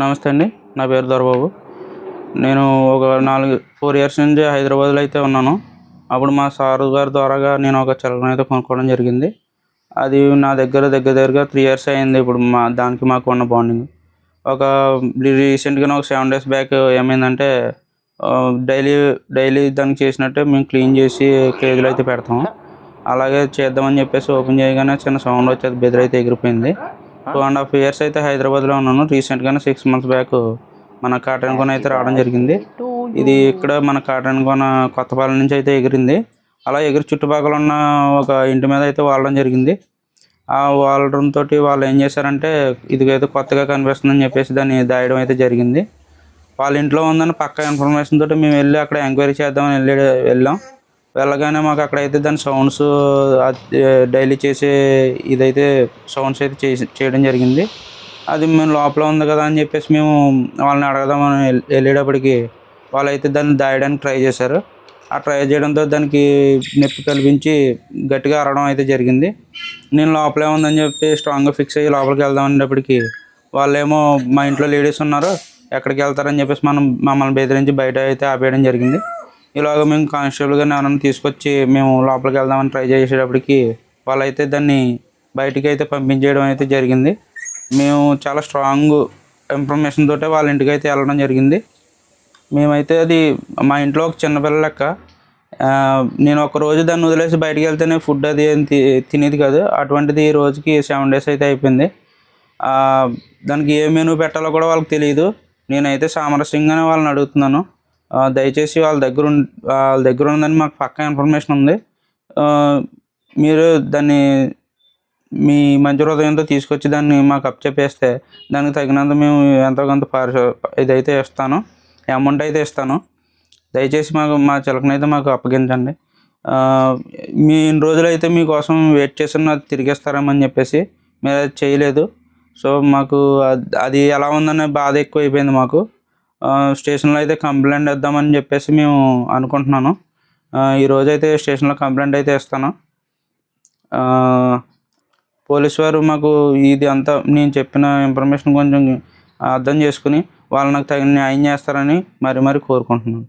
నమస్తే అండి. నా పేరు దొరబాబు. నేను ఒక నాలుగు ఫోర్ ఇయర్స్ నుంచి హైదరాబాద్లో అయితే ఉన్నాను. అప్పుడు మా సారు గారి ద్వారాగా నేను ఒక చలనం అయితే కొనుక్కోవడం జరిగింది. అది నా దగ్గర దగ్గర దగ్గరగా త్రీ ఇయర్స్ అయింది ఇప్పుడు మా దానికి మాకు ఉన్న బాండింగ్ ఒక రీసెంట్గా ఒక సెవెన్ డేస్ బ్యాక్ ఏమైందంటే డైలీ డైలీ దానికి చేసినట్టే మేము క్లీన్ చేసి కేజీలు అయితే పెడతాం. అలాగే చేద్దామని చెప్పేసి ఓపెన్ చేయగానే చిన్న సౌండ్ వచ్చేది బెదిరైతే ఎగిరిపోయింది. టూ అండ్ హాఫ్ ఇయర్స్ అయితే హైదరాబాద్లో ఉన్నాను. రీసెంట్గానే సిక్స్ మంత్స్ బ్యాక్ మన కాటన్ కొన అయితే రావడం జరిగింది. ఇది ఇక్కడ మన కాటన్ కొన కొత్తపాలెం నుంచి అయితే ఎగిరింది. అలా ఎగిరి చుట్టుపక్కల ఉన్న ఒక ఇంటి మీద అయితే వాడడం జరిగింది. ఆ వాలడం తోటి వాళ్ళు ఏం చేశారంటే ఇదిగైతే కొత్తగా కనిపిస్తుందని చెప్పేసి దాన్ని దాయడం అయితే జరిగింది. వాళ్ళ ఇంట్లో ఉందని పక్క ఇన్ఫర్మేషన్ తోటి మేము వెళ్ళి అక్కడ ఎంక్వైరీ చేద్దామని వెళ్ళి వెళ్ళాం. వెళ్ళగానే మాకు అక్కడైతే దాని సౌండ్స్ డైలీ చేసే ఇదైతే సౌండ్స్ అయితే చేసి చేయడం జరిగింది. అది మేము లోపల ఉంది కదా అని చెప్పేసి మేము వాళ్ళని అడగదామని వెళ్ళేటప్పటికి వాళ్ళైతే దాన్ని దాయడానికి ట్రై చేశారు. ఆ ట్రై చేయడంతో దానికి నొప్పి కల్పించి గట్టిగా అరవడం అయితే జరిగింది. నేను లోపలే ఉందని చెప్పి స్ట్రాంగ్గా ఫిక్స్ అయ్యి లోపలికి వెళ్దాం అనేటప్పటికి వాళ్ళేమో మా ఇంట్లో లేడీస్ ఉన్నారు ఎక్కడికి వెళ్తారని చెప్పేసి మనం మమ్మల్ని బెదిరించి బయట అయితే ఆపేయడం జరిగింది. ఇలాగ మేము కానిస్టేబుల్ గారిని ఎవరైనా తీసుకొచ్చి మేము లోపలికి వెళ్దామని ట్రై చేసేటప్పటికి వాళ్ళైతే దాన్ని బయటికి అయితే పంపించేయడం అయితే జరిగింది. మేము చాలా స్ట్రాంగ్ ఇన్ఫర్మేషన్ తోటే వాళ్ళ ఇంటికి అయితే వెళ్ళడం జరిగింది. మేమైతే అది మా ఇంట్లో ఒక చిన్నపిల్ల లెక్క. నేను ఒక రోజు దాన్ని వదిలేసి బయటికి వెళ్తేనే ఫుడ్ అది ఏం తి- తినేది కాదు. అటువంటిది ఈ రోజుకి సెవెన్ డేస్ అయితే అయిపోయింది. దానికి ఏ మెనూ పెట్టాలో కూడా వాళ్ళకి తెలియదు నేనైతే సామరస్యంగానే వాళ్ళని అడుగుతున్నాను. దయచేసి వాళ్ళ దగ్గర వాళ్ళ దగ్గర ఉందని మాకు పక్కా ఇన్ఫర్మేషన్ ఉంది. మీరు దాన్ని మీ మంచి హృదయంతో తీసుకొచ్చి దాన్ని మాకు అప్పచెప్పేస్తే దానికి తగినంత మేము ఎంతో కొంత పారిశ ఇదైతే ఇస్తాను అమౌంట్ అయితే ఇస్తాను. దయచేసి మాకు మా చిలకనైతే మాకు అప్పగించండి. మీ ఇన్ని రోజులైతే మీకోసం వెయిట్ చేసిన తిరిగిస్తారేమని చెప్పేసి మీరు అది చేయలేదు. సో మాకు అది ఎలా ఉందనే బాధ ఎక్కువ అయిపోయింది మాకు. స్టేషన్లో అయితే కంప్లైంట్ ఇద్దామని చెప్పేసి మేము అనుకుంటున్నాను. ఈరోజు అయితే స్టేషన్లో కంప్లైంట్ అయితే ఇస్తాను. పోలీస్ వారు మాకు ఇది అంతా నేను చెప్పిన ఇన్ఫర్మేషన్ కొంచెం అర్థం చేసుకుని వాళ్ళు నాకు తగిన న్యాయం చేస్తారని మరి మరి కోరుకుంటున్నాను.